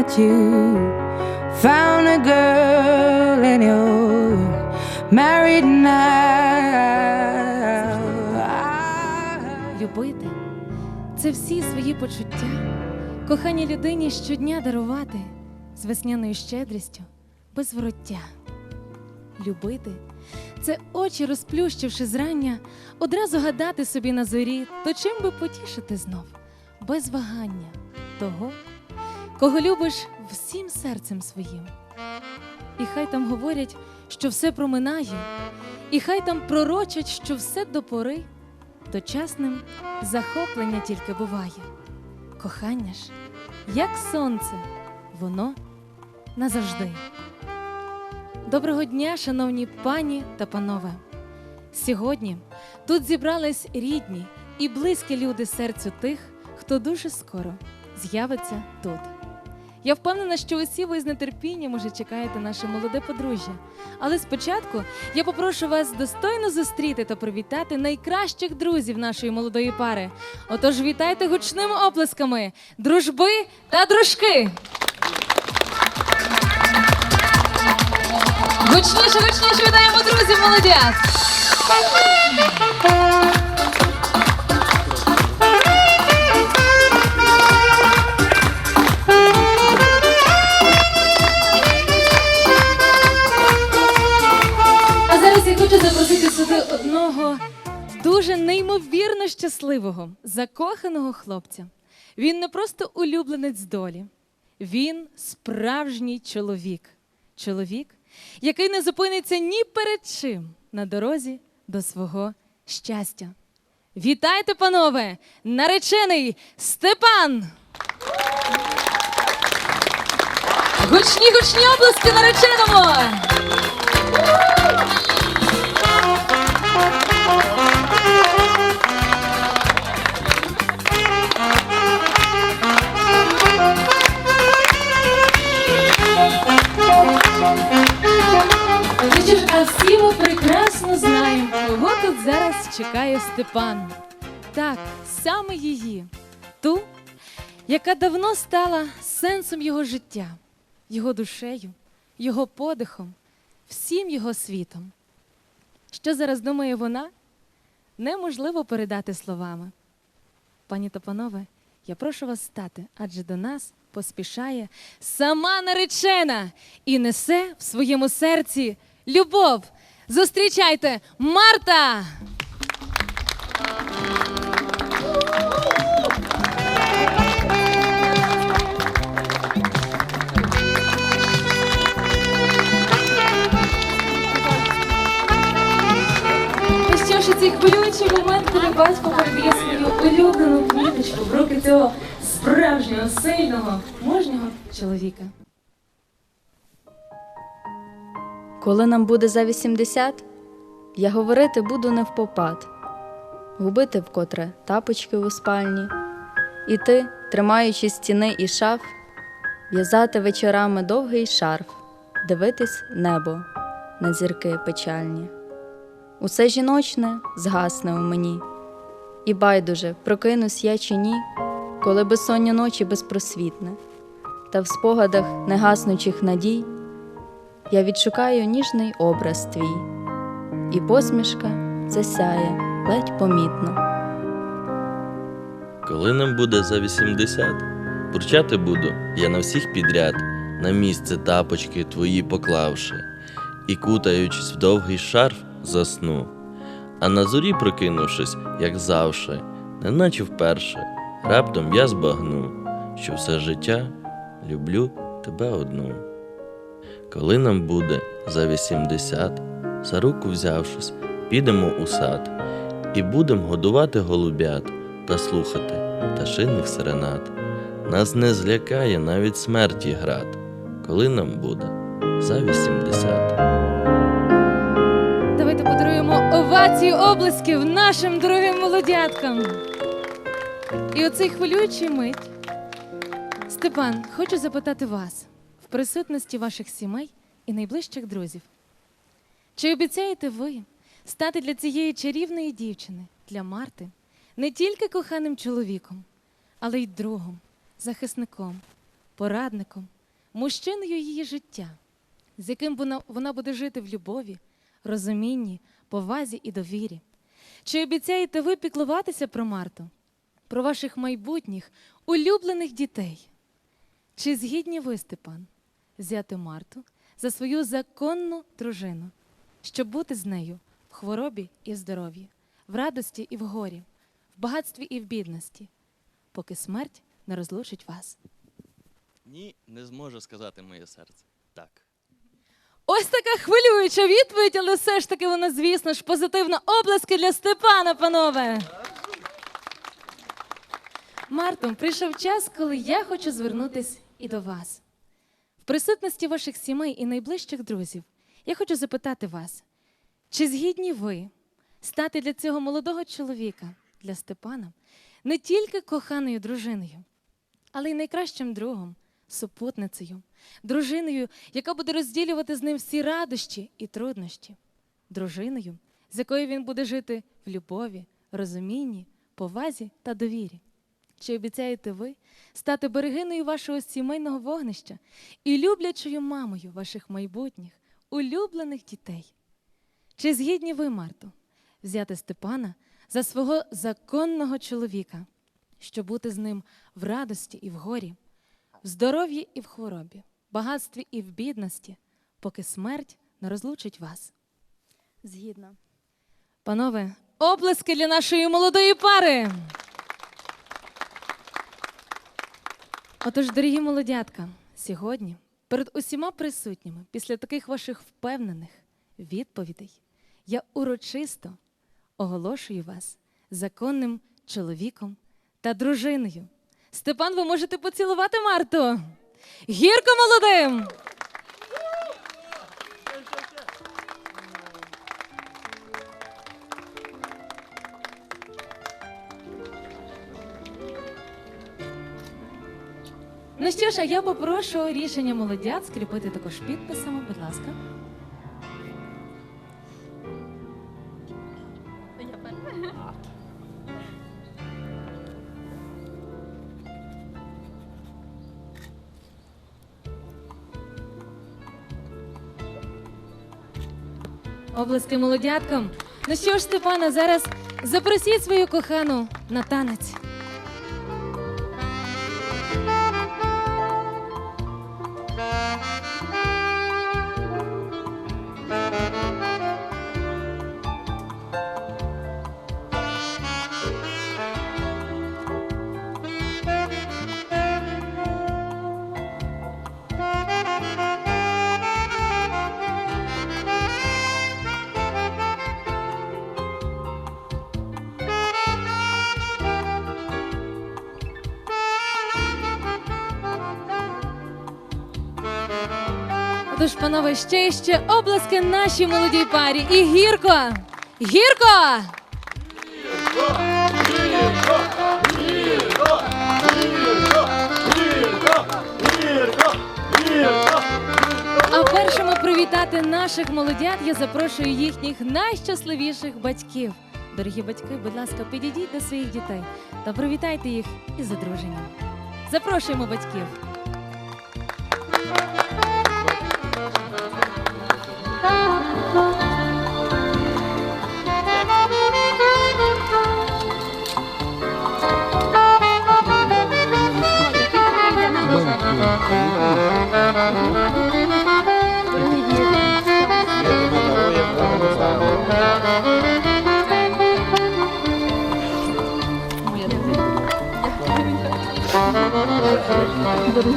that you found a girl and you're married now. Любити це всі свої почуття, кохання людині щодня дарувати з весняною щедрістю, без вороття. Любити це очі, розплющивши зрання, одразу гадати собі на зорі, то чим би потішити знов, без вагання того, кого любиш всім серцем своїм. І хай там говорять, що все проминає, і хай там пророчать, що все до пори, дочасним захоплення тільки буває. Кохання ж, як сонце, воно назавжди. Доброго дня, шановні пані та панове. Сьогодні тут зібрались рідні і близькі люди серцю тих, хто дуже скоро з'явиться тут. Я впевнена, що усі ви з нетерпінням уже чекаєте наше молоде подружжя. Але спочатку я попрошу вас достойно зустріти та привітати найкращих друзів нашої молодої пари. Отож, вітайте гучними оплесками дружби та дружки. Гучніше, гучніше вітаємо друзів молодят! Щасливого, закоханого хлопця. Він не просто улюбленець долі, він справжній чоловік. Чоловік, який не зупиниться ні перед чим на дорозі до свого щастя. Вітайте, панове! Наречений Степан! Гучні, гучні обласки нареченому! Чекає Степан. Так, саме її, ту, яка давно стала сенсом його життя, його душею, його подихом, всім його світом. Що зараз думає вона, неможливо передати словами. Пані та панове, я прошу вас стати, адже до нас поспішає сама наречена і несе в своєму серці любов. Зустрічайте Марта! У цей хвилюючий момент, коли батько передає свою улюблену квіточку в руки цього справжнього, сильного, мужнього чоловіка. Коли нам буде за 80, я говорити буду не впопад, губити вкотре тапочки у спальні, і ти, тримаючи стіни і шаф, в'язати вечорами довгий шарф, дивитись небо на зірки печальні. Усе жіночне згасне у мені, і байдуже прокинусь я чи ні, коли безсоння ночі безпросвітне, та в спогадах негаснучих надій я відшукаю ніжний образ твій, і посмішка засяє ледь помітно. Коли нам буде за 80, бурчати буду я на всіх підряд, на місце тапочки твої поклавши, і кутаючись в довгий шарф, засну. А на зорі, прокинувшись, як завше, неначе вперше, раптом я збагну, що все життя люблю тебе одну. Коли нам буде за 80, за руку взявшись, підемо у сад і будем годувати голубят та слухати пташиних серенад. Нас не злякає навіть смерті град, коли нам буде за 80. Овацію облисків нашим дорогим молодяткам. І оцей хвилюючий мить. Степан, хочу запитати вас в присутності ваших сімей і найближчих друзів. Чи обіцяєте ви стати для цієї чарівної дівчини, для Марти, не тільки коханим чоловіком, але й другом, захисником, порадником, мужчиною її життя, з яким вона буде жити в любові, розумінні, повазі і довірі. Чи обіцяєте ви піклуватися про Марту, про ваших майбутніх, улюблених дітей? Чи згідні ви, Степан, взяти Марту за свою законну дружину, щоб бути з нею в хворобі і в здоров'ї, в радості і в горі, в багатстві і в бідності, поки смерть не розлучить вас? Ні, не зможе сказати моє серце. Так. Ось така хвилююча відповідь, але все ж таки вона, звісно ж, позитивна. Облески для Степана, панове. Марто, прийшов час, коли я хочу звернутись і до вас. В присутності ваших сімей і найближчих друзів я хочу запитати вас, чи згідні ви стати для цього молодого чоловіка, для Степана, не тільки коханою дружиною, але й найкращим другом, супутницею, дружиною, яка буде розділювати з ним всі радощі і труднощі, дружиною, з якою він буде жити в любові, розумінні, повазі та довірі. Чи обіцяєте ви стати берегиною вашого сімейного вогнища і люблячою мамою ваших майбутніх, улюблених дітей? Чи згідні ви, Марто, взяти Степана за свого законного чоловіка, щоб бути з ним в радості і в горі, в здоров'ї і в хворобі, багатстві і в бідності, поки смерть не розлучить вас? Згідно. Панове, оплески для нашої молодої пари. Отож, дорогі молодятка, сьогодні перед усіма присутніми, після таких ваших впевнених відповідей, я урочисто оголошую вас законним чоловіком та дружиною. Степан, ви можете поцілувати Марту. Гірко молодим! Ну що ж, а я попрошу рішення молодят скріпити також підписами, будь ласка. Облески молодяткам. Ну що ж, Степана, зараз запросіть свою кохану на танець. Отож, панове, ще і ще обласки нашій молодій парі. І гірко! Гірко! А першими привітати наших молодят я запрошую їхніх найщасливіших батьків. Дорогі батьки, будь ласка, підійдіть до своїх дітей та привітайте їх із одруженням. Запрошуємо батьків. Будь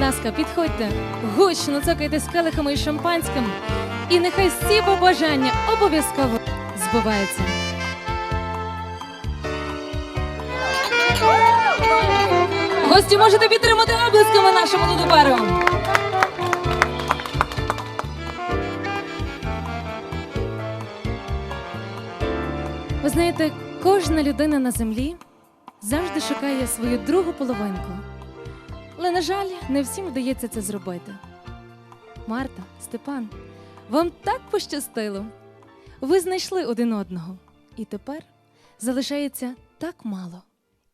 ласка, підходьте, гучно цокайте келихами і шампанським, і нехай всі побажання обов'язково збуваються. Гості можете підтримати облисками нашу молоду пару. Ви знаєте, Кожна людина на землі завжди шукає свою другу половинку. Але, на жаль, не всім вдається це зробити. Марта, Степан, вам так пощастило. Ви знайшли один одного, і тепер залишається так мало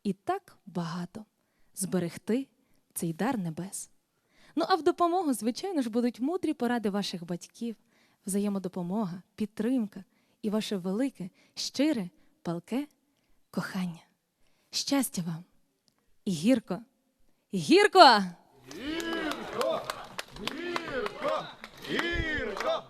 і так багато зберегти цей дар небес. Ну а в допомогу, звичайно ж, будуть мудрі поради ваших батьків, взаємодопомога, підтримка і ваше велике, щире, палке кохання. Щастя вам! І гірко! І гірко! Гірко, гірко,